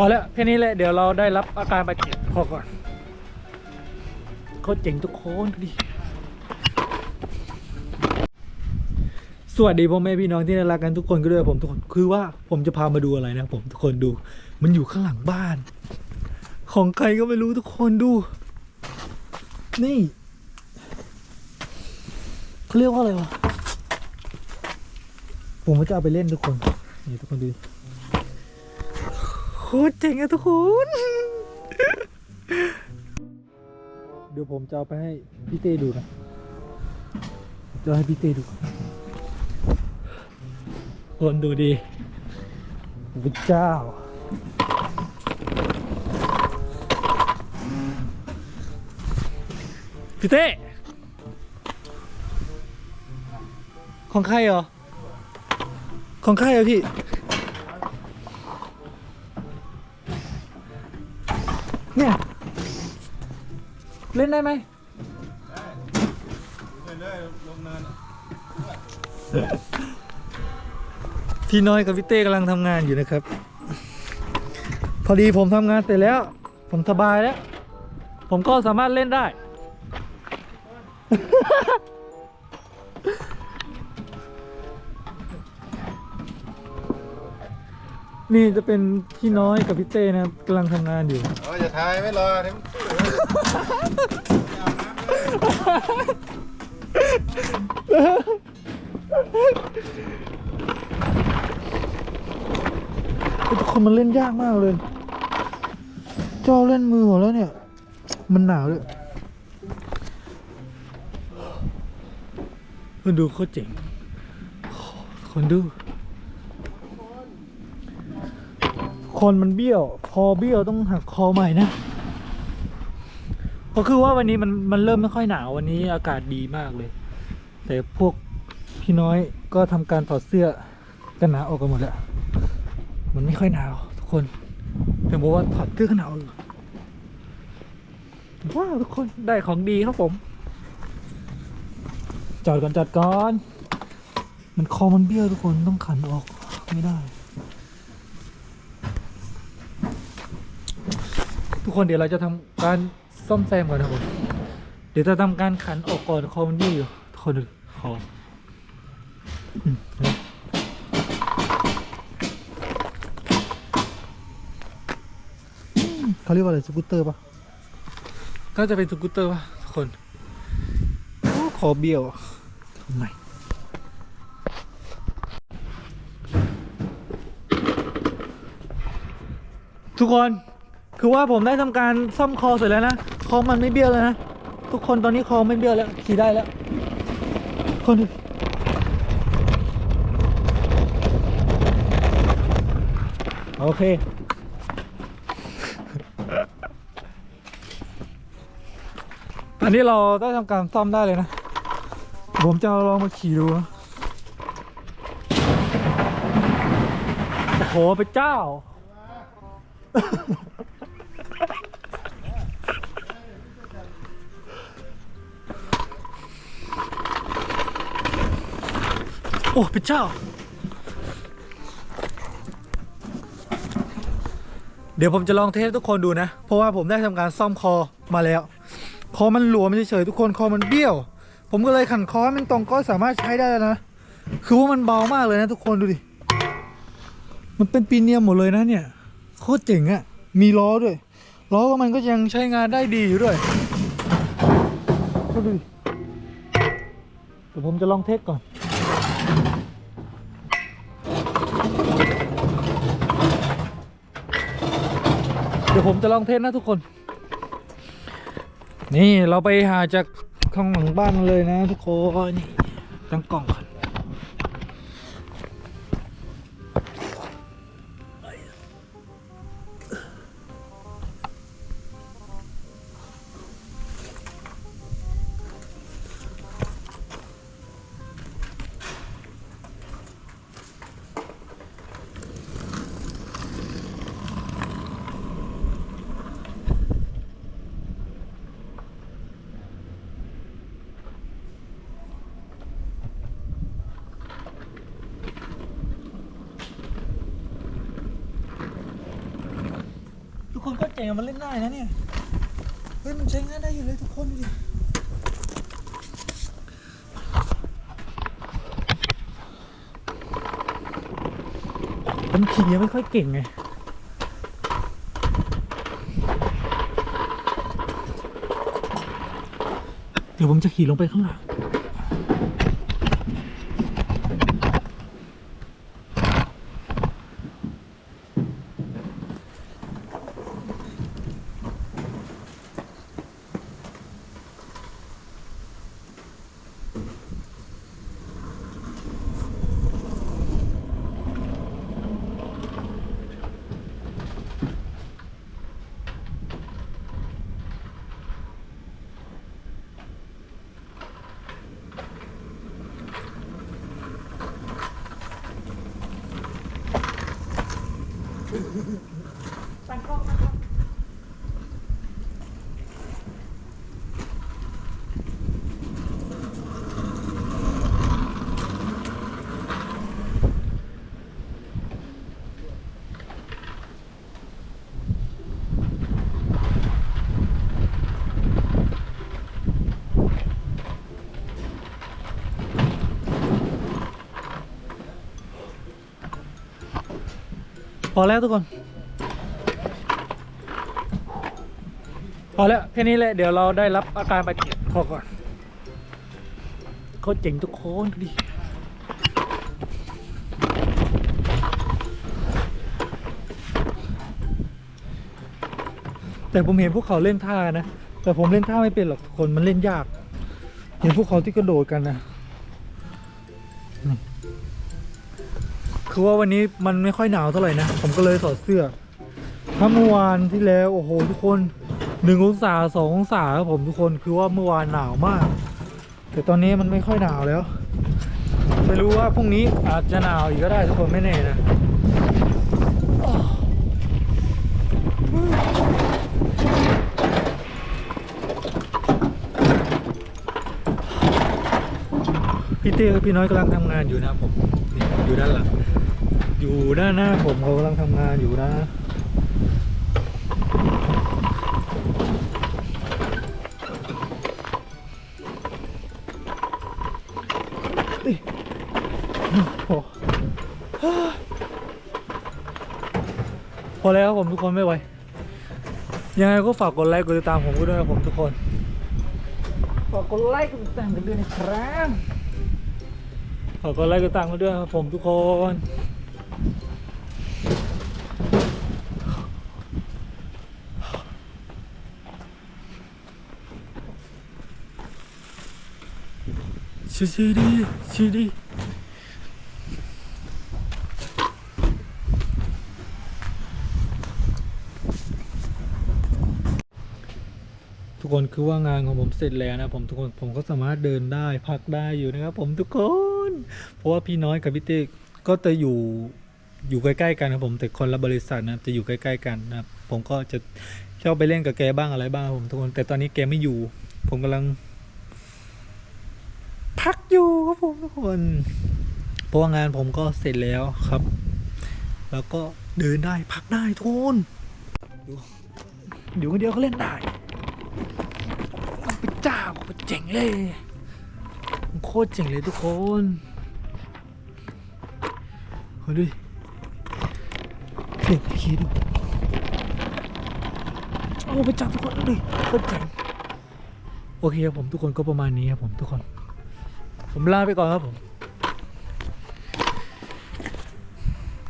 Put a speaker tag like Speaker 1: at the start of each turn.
Speaker 1: พอแล้วแค่นี้แหละเดี๋ยวเราได้รับอาการบาดเจ็บพอก่อนเขาเจ๋งทุกคนดิสวัสดีพ่อแม่พี่น้องที่น่ารักกันทุกคนก็ด้วยผมทุกคนคือว่าผมจะพามาดูอะไรนะผมทุกคนดู มันอยู่ข้างหลังบ้าน ของใครก็ไม่รู้ทุกคนดู นี่เขาเรียกว่าอะไรวะผมก็จะเอาไปเล่นทุกคนนี่ทุกคนดู คตรเจ๋งอะทุกคน เดี๋ยวผมจะเอาไปให้พี่เต้ดูนะผมจะให้พี่เต้ดู คนดูดีพระเจ้า พี่เต้ของใครเหรอ ของใครอะพี่ เนี่ย เล่นได้ไหมพี่น้อยกับพี่เต้กำลังทำงานอยู่นะครับ พอดีผมทำงานเสร็จแล้ว ผมสบายแล้ว ผมก็สามารถเล่นได้ นี่จะเป็นพี่น้อยกับพี่เต้นะครับกำลังทำงานอยู่
Speaker 2: เอออย่าทายไม่รอเดี๋ยวมัน
Speaker 1: ทุกคนมันเล่นยากมากเลยเจ้าเล่นมือหมดแล้วเนี่ย มันหนาวเลยคนดูโคตรเจ๋งคนดู คนมันเบี้ยว คอเบี้ยวต้องหักคอใหม่นะเพราะคือว่าวันนี้มันมันเริ่มไม่ค่อยหนาววันนี้อากาศดีมากเลย แต่พวกพี่น้อยก็ทำการถอดเสื้อกันหนาวออกกันหมดแล้วมันไม่ค่อยหนาวทุกคนแต่บอกว่าถอดเสื้อกันหนาวว้าวทุกคนได้ของดีครับผม จอดก่อนจอดก่อน มันคอมันเบี้ยวทุกคนต้องขันออกไม่ได้ ทุก คนเดี๋ยวเราจะทำการซ่อมแซมก่อนนะผมเดี๋ยวจะทำการขันออกก่อนคอมันเบี้ยวอยู่ทุกคนดูคออืมเห็นไหมเขาเรียกว่าอะไรสกูตเตอร์ปะน่าจะเป็นสกูตเตอร์ปะทุกคนโอ้ขอเบี้ยวทำไมทุกคน คือว่าผมได้ทำการซ่อมคอเสร็จแล้วนะคอมันไม่เบี้ยวแล้วนะทุกคนตอนนี้คอไม่เบี้ยวแล้วขี่ได้แล้ว คนดูโอเคตอนนี้เราได้ทำการซ่อมได้เลยนะ ผมจะลองมาขี่ดู โอ้โหพระเจ้า อ้พระเจ้า เดี๋ยวผมจะลองเทสทุกคนดูนะ เพราะว่าผมได้ทำการซ่อมคอมาแล้ว คอมันหลวมเฉยๆทุกคนคอมันเบี้ยว ผมก็เลยขันคอให้มันตรงก็สามารถใช้ได้แล้วนะ คือว่ามันเบามากเลยนะทุกคนดูดิ มันเป็นปีเนียมหมดเลยนะเนี่ย โคตรเจ๋งอะมีล้อด้วย ล้อก็มันก็ยังใช้งานได้ดีอยู่ด้วยก็ดูดิเดี๋ยวผมจะลองเทสก่อน ดี๋ยวผมจะลองเทสนะทุกคน นี่เราไปหาจากข้างหลังบ้านเลยนะทุกคนนี่ตั้งกล่องก่อน เจ๋งมันเล่นได้นะเนี่ย เฮ้ย มันใช้งานได้อยู่เลยทุกคนดูดิผมขี่ยังไม่ค่อยเก่งไงเดี๋ยวผมจะขี่ลงไปข้างหลัง พอ อแล้วทุกคน พอแล้วแค่นี้แหละ เดี๋ยวเราได้รับอาการบาดเจ็บพอก่อนเขาเจ๋งทุกคนดูดิแต่ผมเห็นพวกเขาเล่นท่านะ แต่ผมเล่นท่าไม่เป็นหรอกทุกคนมันเล่นยาก เห็นพวกเขาที่กระโดดกันนะ คือว่าวันนี้มันไม่ค่อยหนาวเท่าไหร่นะ ผมก็เลยถอดเสื้อถ้าเมื่อวานที่แล้วโอ้โหทุกคนหนึ่งองศาสององศาครับผมทุกคนคือว่าเมื่อวานหนาวมาก แต่ตอนนี้มันไม่ค่อยหนาวแล้ว ไม่รู้ว่าพรุ่งนี้อาจจะหนาวอีกก็ได้ทุกคนไม่แน่นะพี่เต้กับพี่น้อยกำลังทำงานอยู่นะผมอยู่ด้านหลัง อยู่ด้านหน้าผมเขากำลังทำงานอยู่นะเอ้ยโอ้พอแล้วครับผมทุกคนไม่ไหว ยังไงก็ฝากกดไลค์กดติดตามผมก็ด้วยครับผมทุกคน ฝากกดไลค์กดติดตามกันด้วยนะครับ ฝากกดไลค์กดติดตามกันด้วยครับผมทุกคน ชิชิดีชิดีทุกคนคือว่างานของผมเสร็จแล้วนะผมทุกคนผมก็สามารถเดินได้พักได้อยู่นะครับ ผมทุกคน เพราะว่าพี่น้อยกับพี่เต้ก็จะอยู่อยู่ใกล้ๆกันนะผมแต่คนละบริษัทนะจะอยู่ใกล้ๆกันนะผมก็จะชอบไปเล่นกับแกบ้างอะไรบ้างผมทุกคนแต่ตอนนี้แกไม่อยู่ ผมกำลัง พักอยู่ครับผมทุกคนเพราะว่างานผมก็เสร็จแล้วครับ แล้วก็เดินได้พักได้ทุกคนดูอยู่คนเดียวก็เล่นได้มันเป็นเจ้ามันเจ๋งเลย โคตรเจ๋งเลยทุกคนเฮ้ยดูดิเด็กขี่ดูโอ้ไปจับทุกคนดูดิโคตรเจ๋งโอเคครับผมทุกคนก็ประมาณนี้ครับผมทุกคน ผมลาไปก่อนครับผม